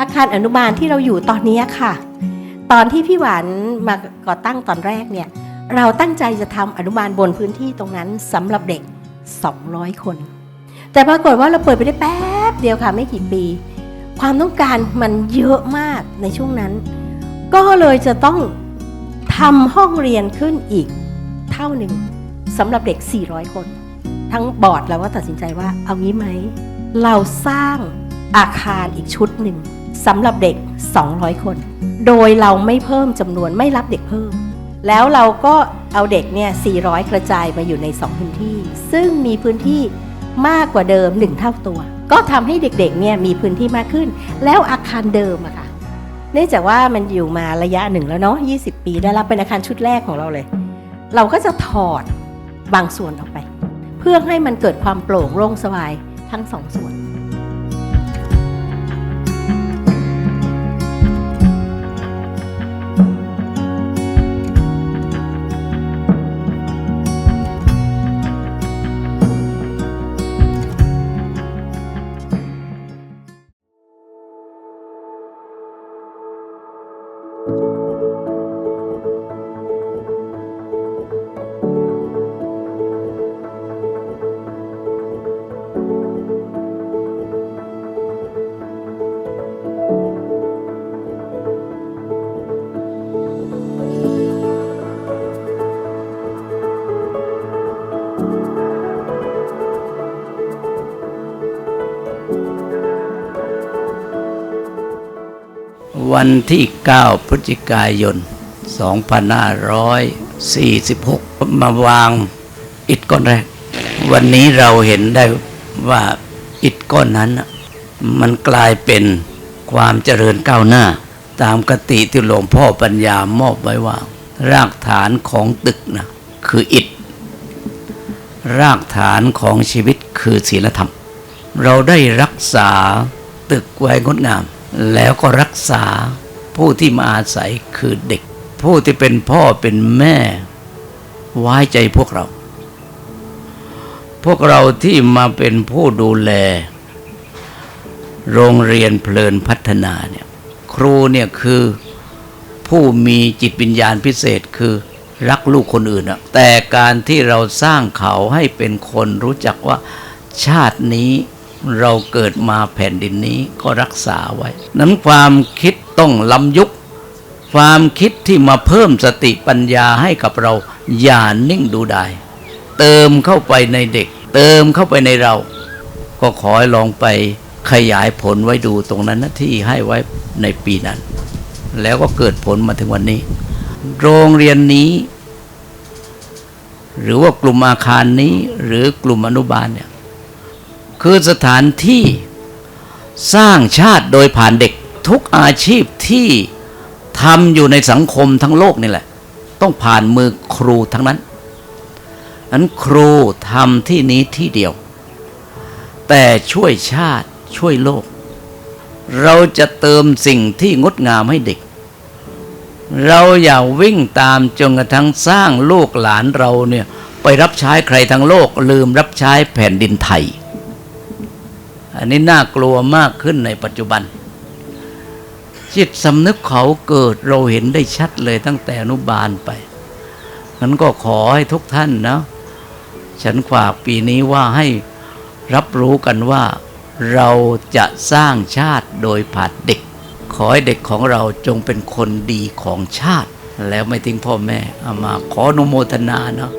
อาคารอนุบาลที่เราอยู่ตอนนี้ค่ะ ตอนที่พี่หวานมาก่อตั้งตอนแรกเนี่ย เราตั้งใจจะทำอนุบาลบนพื้นที่ตรงนั้นสำหรับเด็ก 200 คน แต่ปรากฏว่าเราเปิดไปได้แป๊บเดียวค่ะไม่กี่ปี ความต้องการมันเยอะมากในช่วงนั้น ก็เลยจะต้องทำห้องเรียนขึ้นอีกเท่าหนึ่งสำหรับเด็ก 400 คน ทั้งบอร์ดเราก็ตัดสินใจว่าเอางี้ไหม เราสร้างอาคารอีกชุดหนึ่ง สำหรับเด็ก 200 คน โดยเราไม่เพิ่มจำนวนไม่รับเด็กเพิ่ม แล้วเราก็เอาเด็กเนี่ย 400 กระจายมาอยู่ใน 2 พื้นที่ ซึ่งมีพื้นที่มากกว่าเดิม 1 เท่าตัว ก็ทำให้เด็กๆเนี่ยมีพื้นที่มากขึ้น แล้วอาคารเดิมอะค่ะเนื่องจากว่ามันอยู่มาระยะหนึ่งแล้วเนาะ 20 ปีได้รับเป็นอาคารชุดแรกของเราเลย เราก็จะถอดบางส่วนออกไป เพื่อให้มันเกิดความโปร่งโล่งสบายทั้งสองส่วน วันที่ 9 พฤศจิกายน 2546 มาวางอิฐก้อนแรก วันนี้เราเห็นได้ว่าอิฐก้อนนั้น มันกลายเป็นความเจริญก้าวหน้า ตามกติที่หลวงพ่อปัญญามอบไว้ว่า รากฐานของตึกนะคืออิฐ รากฐานของชีวิตคือศีลธรรม เราได้รักษาตึกไว้งดงาม แล้วก็รักษาผู้ที่มาอาศัยคือเด็ก ผู้ที่เป็นพ่อเป็นแม่ ไว้ใจพวกเรา พวกเราที่มาเป็นผู้ดูแล โรงเรียนเพลินพัฒนาเนี่ยครูเนี่ยคือผู้มีจิตวิญญาณพิเศษคือรักลูกคนอื่นอะแต่การที่เราสร้างเขาให้เป็นคนรู้จักว่าชาตินี้ เราเกิดมาแผ่นดินนี้ก็รักษาไว้ นั้นความคิดต้องล้ำยุค ความคิดที่มาเพิ่มสติปัญญาให้กับเราอย่านิ่งดูได้ เติมเข้าไปในเด็ก เติมเข้าไปในเรา ก็ขอให้ลองไปขยายผลไว้ดูตรงนั้นนะที่ให้ไว้ในปีนั้น แล้วก็เกิดผลมาถึงวันนี้ โรงเรียนนี้ หรือว่ากลุ่มอาคารนี้หรือกลุ่มอนุบาลเนี่ย คือสถานที่สร้างชาติโดยผ่านเด็กทุกอาชีพที่ทำอยู่ในสังคมทั้งโลกนี่แหละ ต้องผ่านมือครูทั้งนั้นอันครูทำที่นี้ที่เดียว แต่ช่วยชาติช่วยโลก เราจะเติมสิ่งที่งดงามให้เด็ก เราอย่าวิ่งตามจนกระทั่งสร้างลูกหลานเราเนี่ยไปรับใช้ใครทั้งโลกลืมรับใช้แผ่นดินไทย อันนี้น่ากลัวมากขึ้นในปัจจุบัน จิตสำนึกเขาเกิดเราเห็นได้ชัดเลยตั้งแต่อนุบาลไปนั้นก็ขอให้ทุกท่านนะฉันฝากปีนี้ว่าให้รับรู้กันว่า เราจะสร้างชาติโดยผ่านเด็ก ขอให้เด็กของเราจงเป็นคนดีของชาติ แล้วไม่ทิ้งพ่อแม่เอามาขออนุโมทนาเนาะ